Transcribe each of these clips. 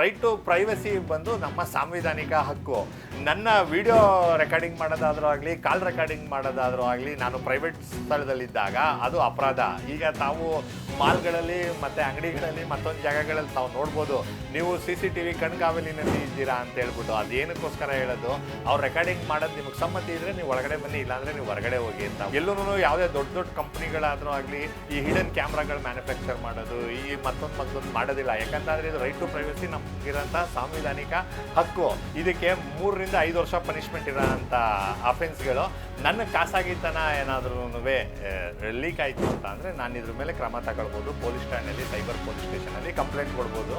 Right to privacy ಬಂದು ನಮ್ಮ ಸಾಂವಿಧಾನಿಕ ಹಕ್ಕು. ನನ್ನ ವಿಡಿಯೋ ರೆಕಾರ್ಡಿಂಗ್ ಮಾಡೋದಾದ್ರೂ ಆಗಲಿ ಕಾಲ್ ರೆಕಾರ್ಡಿಂಗ್ ಮಾಡೋದಾದ್ರೂ ಆಗಲಿ, ನಾನು ಪ್ರೈವೇಟ್ ಸ್ಥಳದಲ್ಲಿದ್ದಾಗ ಅದು ಅಪರಾಧ. ಈಗ ತಾವು ಮಾಲ್ಗಳಲ್ಲಿ ಮತ್ತು ಅಂಗಡಿಗಳಲ್ಲಿ ಮತ್ತೊಂದು ಜಾಗಗಳಲ್ಲಿ ತಾವು ನೋಡ್ಬೋದು. ನೀವು ಸಿ ಸಿ ಟಿ ವಿ ಕಣ್ಗಾವಲಿನಲ್ಲಿ ಇದ್ದೀರಾ ಅಂತ ಹೇಳ್ಬಿಟ್ಟು ಅದೇನಕ್ಕೋಸ್ಕರ ಹೇಳೋದು? ಅವ್ರು ರೆಕಾರ್ಡಿಂಗ್ ಮಾಡೋದು ನಿಮಗೆ ಸಮ್ಮತಿ ಇದ್ದರೆ ನೀವು ಒಳಗಡೆ ಬನ್ನಿ, ಇಲ್ಲಾಂದರೆ ನೀವು ಹೊರಗಡೆ ಹೋಗಿ ಅಂತ. ಎಲ್ಲೂ ಯಾವುದೇ ದೊಡ್ಡ ದೊಡ್ಡ ಕಂಪ್ನಿಗಳಾದರೂ ಆಗಲಿ, ಈ ಹಿಡನ್ ಕ್ಯಾಮ್ರಾಗಳು ಮ್ಯಾನುಫ್ಯಾಕ್ಚರ್ ಮಾಡೋದು, ಈ ಮತ್ತೊಂದು ಮತ್ತೊಂದು ಮಾಡೋದಿಲ್ಲ. ಯಾಕಂತಂದರೆ ಇದು ರೈಟ್ ಟು ಪ್ರೈವಸಿ ನಮಗಿರೋಂಥ ಸಾಂವಿಧಾನಿಕ ಹಕ್ಕು. ಇದಕ್ಕೆ ಮೂರರಿಂದ ಐದು ವರ್ಷ ಪನಿಷ್ಮೆಂಟ್ ಇರೋಂಥ ಅಫೆನ್ಸ್ಗಳು ನನ್ನ ಖಾಸಗಿತನ ಏನಾದ್ರೂ ಲೀಕ್ ಆಯಿತು ಅಂತ ಅಂದರೆ ನಾನು ಇದ್ರ ಮೇಲೆ ಕ್ರಮ ತಗೊಳ್ಬೋದು. ಪೊಲೀಸ್ ಠಾಣೆಯಲ್ಲಿ ಸೈಬರ್ ಪೊಲೀಸ್ ಸ್ಟೇಷನಲ್ಲಿ ಕಂಪ್ಲೇಂಟ್ ಕೊಡ್ಬೋದು.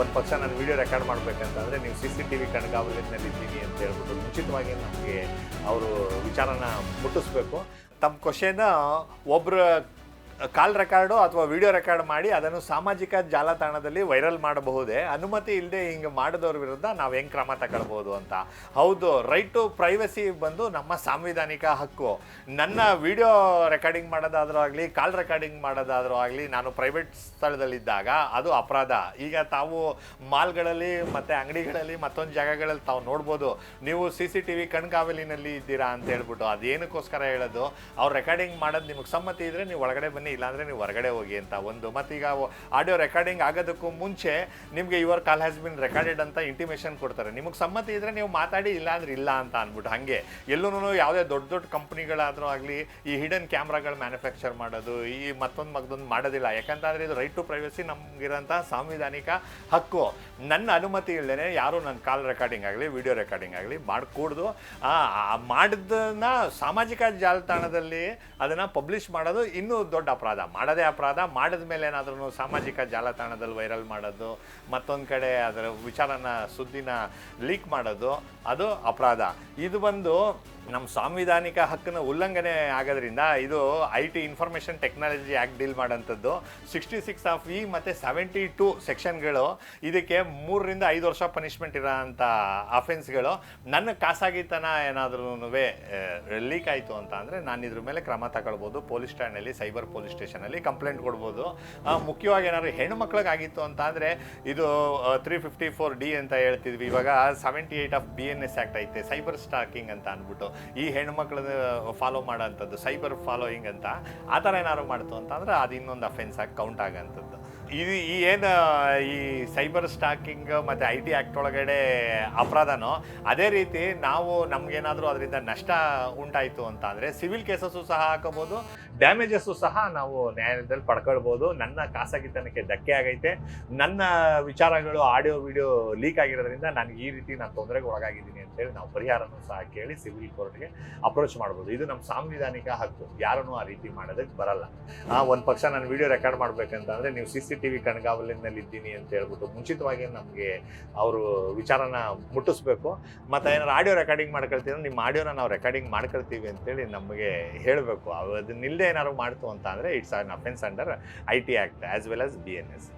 ಒಂದು ಪಕ್ಷ ನಾನು ವಿಡಿಯೋ ರೆಕಾರ್ಡ್ ಮಾಡಬೇಕಂತಂದರೆ ನೀವು ಸಿ ಸಿ ಟಿ ವಿ ಕಣ್ಗಾವಲಿನಲ್ಲಿ ಇದ್ದೀನಿ ಅಂತ ಹೇಳ್ಬಿಟ್ಟು ಮುಂಚಿತವಾಗಿ ನಮಗೆ ಅವರು ವಿಚಾರನ ಮುಟ್ಟಿಸ್ಬೇಕು. ತಮ್ಮ ಕ್ವಶನ್ ಒಬ್ಬರು ಕಾಲ್ ರೆಕಾರ್ಡು ಅಥವಾ ವಿಡಿಯೋ ರೆಕಾರ್ಡ್ ಮಾಡಿ ಅದನ್ನು ಸಾಮಾಜಿಕ ಜಾಲತಾಣದಲ್ಲಿ ವೈರಲ್ ಮಾಡಬಹುದೇ? ಅನುಮತಿ ಇಲ್ಲದೆ ಹಿಂಗೆ ಮಾಡಿದವ್ರ ವಿರುದ್ಧ ನಾವು ಹೆಂಗೆ ಕ್ರಮ ತಗೊಳ್ಬೋದು ಅಂತ. ಹೌದು ರೈಟ್ ಟು ಪ್ರೈವಸಿ ಬಂದು ನಮ್ಮ ಸಾಂವಿಧಾನಿಕ ಹಕ್ಕು. ನನ್ನ ವಿಡಿಯೋ ರೆಕಾರ್ಡಿಂಗ್ ಮಾಡೋದಾದ್ರೂ ಆಗಲಿ, ಕಾಲ್ ರೆಕಾರ್ಡಿಂಗ್ ಮಾಡೋದಾದರೂ ಆಗಲಿ, ನಾನು ಪ್ರೈವೇಟ್ ಸ್ಥಳದಲ್ಲಿದ್ದಾಗ ಅದು ಅಪರಾಧ. ಈಗ ತಾವು ಮಾಲ್ಗಳಲ್ಲಿ ಮತ್ತು ಅಂಗಡಿಗಳಲ್ಲಿ ಮತ್ತೊಂದು ಜಾಗಗಳಲ್ಲಿ ತಾವು ನೋಡ್ಬೋದು. ನೀವು ಸಿ ಸಿ ಟಿ ವಿ ಕಣ್ಗಾವಲಿನಲ್ಲಿ ಇದ್ದೀರಾ ಅಂತ ಹೇಳ್ಬಿಟ್ಟು ಅದೇನಕ್ಕೋಸ್ಕರ ಹೇಳೋದು? ಅವ್ರು ರೆಕಾರ್ಡಿಂಗ್ ಮಾಡೋದು ನಿಮಗೆ ಸಮ್ಮತಿ ಇದ್ರೆ ನೀವು ಒಳಗಡೆ ಬನ್ನಿ. ಇಲ್ಲಾಂದ್ರೆ ನೀವು ಹೊರಗಡೆ ಹೋಗಿ ಅಂತ ಒಂದು. ಮತ್ತೀಗ ಆಡಿಯೋ ರೆಕಾರ್ಡಿಂಗ್ ಆಗೋದಕ್ಕೂ ಮುಂಚೆ ನಿಮಗೆ your call has been recorded ಅಂತ ಇಂಟಿಮೇಷನ್ ಕೊಡ್ತಾರೆ. ನಿಮಗೆ ಸಮ್ಮತಿ ಇದ್ರೆ ನೀವು ಮಾತಾಡಿ ಇಲ್ಲ ಅಂದ್ರೆ ಇಲ್ಲ ಅಂತ ಅಂದ್ಬಿಟ್ಟು ಹಾಗೆ. ಎಲ್ಲೂ ಯಾವುದೇ ದೊಡ್ಡ ದೊಡ್ಡ ಕಂಪ್ನಿಗಳಾದರೂ ಆಗಲಿ, ಈ ಹಿಡನ್ ಕ್ಯಾಮ್ರಾಗಳು ಮ್ಯಾನುಫ್ಯಾಕ್ಚರ್ ಮಾಡೋದು, ಈ ಮತ್ತೊಂದು ಮಗದೊಂದು ಮಾಡೋದಿಲ್ಲ. ಯಾಕಂತಂದ್ರೆ ಇದು ರೈಟ್ ಟು ಪ್ರೈವಸಿ ನಮಗಿರೋಂಥ ಸಾಂವಿಧಾನಿಕ ಹಕ್ಕು. ನನ್ನ ಅನುಮತಿ ಇಲ್ಲದೇ ಯಾರು ನನ್ನ ಕಾಲ್ ರೆಕಾರ್ಡಿಂಗ್ ಆಗಲಿ, ವಿಡಿಯೋ ರೆಕಾರ್ಡಿಂಗ್ ಆಗಲಿ ಮಾಡಿಕೂಡ್ದು. ಮಾಡಿದ್ದನ್ನ ಸಾಮಾಜಿಕ ಜಾಲತಾಣದಲ್ಲಿ ಅದನ್ನು ಪಬ್ಲಿಷ್ ಮಾಡೋದು ಇನ್ನೂ ದೊಡ್ಡ ಅಪರಾಧ, ಮಾಡೋದೇ ಅಪರಾಧ, ಮಾಡಿದ ಮೇಲೆ ಏನಾದ್ರೂ ಸಾಮಾಜಿಕ ಜಾಲತಾಣದಲ್ಲಿ ವೈರಲ್ ಮಾಡೋದು, ಮತ್ತೊಂದು ಕಡೆ ಅದರ ವಿಚಾರನ ಸುದ್ದಿನ ಲೀಕ್ ಮಾಡೋದು, ಅದು ಅಪರಾಧ. ಇದು ಬಂದು ನಮ್ಮ ಸಾಂವಿಧಾನಿಕ ಹಕ್ಕನ್ನು ಉಲ್ಲಂಘನೆ ಆಗೋದ್ರಿಂದ ಇದು I T information technology act deal ಮಾಡೋಂಥದ್ದು. Sixty six of E ಮತ್ತು ಸೆವೆಂಟಿ ಟು ಸೆಕ್ಷನ್ಗಳು ಇದಕ್ಕೆ ಮೂರರಿಂದ ಐದು ವರ್ಷ ಪನಿಷ್ಮೆಂಟ್ ಇರೋಂಥ ಅಫೆನ್ಸ್ಗಳು ನನ್ನ ಖಾಸಗಿತನ ಏನಾದ್ರೂ ಲೀಕ್ ಆಯಿತು ಅಂತ ಅಂದರೆ ನಾನು ಇದ್ರ ಮೇಲೆ ಕ್ರಮ ತಗೊಳ್ಬೋದು. ಪೊಲೀಸ್ ಸ್ಟ್ಯಾಂಡಲ್ಲಿ ಸೈಬರ್ ಪೊಲೀಸ್ ಸ್ಟೇಷನಲ್ಲಿ ಕಂಪ್ಲೇಂಟ್ ಕೊಡ್ಬೋದು. ಮುಖ್ಯವಾಗಿ ಏನಾದ್ರು ಹೆಣ್ಣು ಮಕ್ಳಿಗಾಗಿತ್ತು ಅಂತ ಅಂದರೆ ಇದು ತ್ರೀ ಫಿಫ್ಟಿ ಫೋರ್ ಡಿ ಅಂತ ಹೇಳ್ತಿದ್ವಿ. ಇವಾಗ seventy eight of B N S act ಐತೆ ಸೈಬರ್ ಸ್ಟಾಕಿಂಗ್ ಅಂತ ಅಂದ್ಬಿಟ್ಟು. ಈ ಹೆಣ್ಮಕ್ಳನ್ನ ಫಾಲೋ ಮಾಡೋಂಥದ್ದು ಸೈಬರ್ ಫಾಲೋಯಿಂಗ್ ಅಂತ, ಆ ಥರ ಏನಾದ್ರು ಮಾಡ್ತು ಅಂತಂದ್ರೆ ಅದು ಇನ್ನೊಂದು ಅಫೆನ್ಸ್ ಆಗಿ ಕೌಂಟ್ ಆಗೋಂಥದ್ದು ಇದು ಈ ಏನು ಈ ಸೈಬರ್ ಸ್ಟಾಕಿಂಗ್ ಮತ್ತು ಐ ಟಿ ಆ್ಯಕ್ಟ್ ಒಳಗಡೆ ಅಪರಾಧನೋ, ಅದೇ ರೀತಿ ನಾವು ನಮಗೇನಾದರೂ ಅದರಿಂದ ನಷ್ಟ ಉಂಟಾಯಿತು ಅಂತ ಅಂದರೆ ಸಿವಿಲ್ ಕೇಸಸ್ಸು ಸಹ ಹಾಕೋಬೋದು, ಡ್ಯಾಮೇಜಸ್ಸು ಸಹ ನಾವು ನ್ಯಾಯಾಲಯದಲ್ಲಿ ಪಡ್ಕೊಳ್ಬೋದು. ನನ್ನ ಖಾಸಗಿತನಕ್ಕೆ ಧಕ್ಕೆ ಆಗೈತೆ. ನನ್ನ ವಿಚಾರಗಳು ಆಡಿಯೋ, ವಿಡಿಯೋ ಲೀಕ್ ಆಗಿರೋದ್ರಿಂದ ನನಗೆ ಈ ರೀತಿ ನಾನು ತೊಂದರೆಗೆ ಒಳಗಾಗಿದ್ದೀನಿ ಅಂತೇಳಿ ನಾವು ಪರಿಹಾರನೂ ಸಹ ಕೇಳಿ ಸಿವಿಲ್ ಕೋರ್ಟ್ಗೆ ಅಪ್ರೋಚ್ ಮಾಡ್ಬೋದು. ಇದು ನಮ್ಮ ಸಾಂವಿಧಾನಿಕ ಹಕ್ಕು. ಯಾರನ್ನೂ ಆ ರೀತಿ ಮಾಡೋದಕ್ಕೆ ಬರಲ್ಲ. ಒಂದು ಪಕ್ಷ ನಾನು ವಿಡಿಯೋ ರೆಕಾರ್ಡ್ ಮಾಡ್ಬೇಕಂತಂದ್ರೆ ನೀವು ಸಿ ಸಿ ಟಿ ವಿ ಕಣ್ಗಾವಲಿನಲ್ಲಿ ಇದ್ದೀನಿ ಅಂತ ಹೇಳ್ಬಿಟ್ಟು ಮುಂಚಿತವಾಗಿ ನಮಗೆ ಅವರು ವಿಚಾರನ ಮುಟ್ಟಿಸ್ಬೇಕು. ಮತ್ತು ಏನಾರು ಆಡಿಯೋ ರೆಕಾರ್ಡಿಂಗ್ ಮಾಡ್ಕೊಳ್ತೀವಿ ನಿಮ್ಮ ಆಡಿಯೋನ ನಾವು ರೆಕಾರ್ಡಿಂಗ್ ಮಾಡ್ಕೊಳ್ತೀವಿ ಅಂತೇಳಿ ನಮಗೆ ಹೇಳಬೇಕು. ಅದನ್ನಿಲ್ಲದೆ ಏನಾದ್ರು ಮಾಡ್ತು ಅಂತ ಅಂದರೆ it's an offence under I T act as well as B N S